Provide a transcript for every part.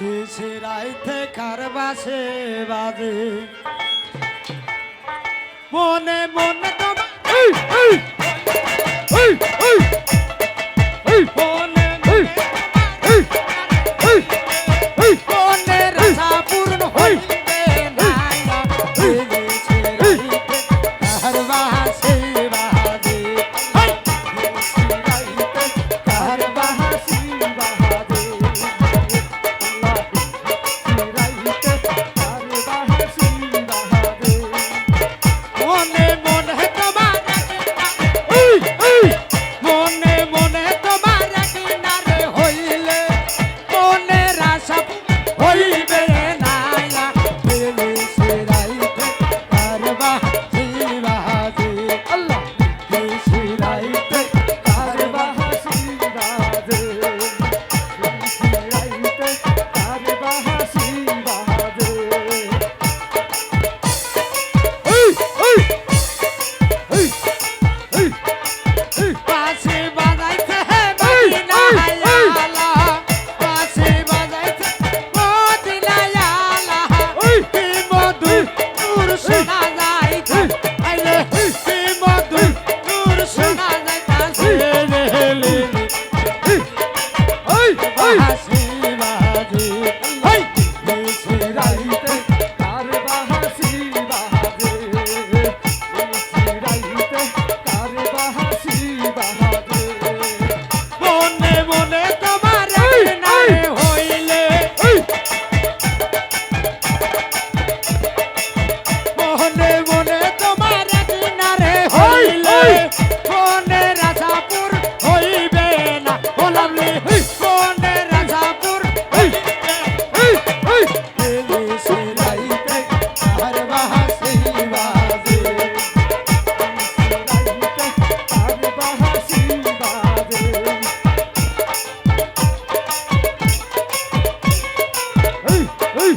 এসে রাইতে কারবাসে বাজে? মনে মনে তোমার শোনা যায় আইলে মধুর সুর শোনা যায় পাশে হেলে ওই ওই হাসি বাজে ওই সে রাইতে তার বাহাসি বাজে সে রাইতে তার বাহাসি বাজে মনে মনে ওই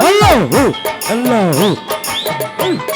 আল্লাহ আল্লাহ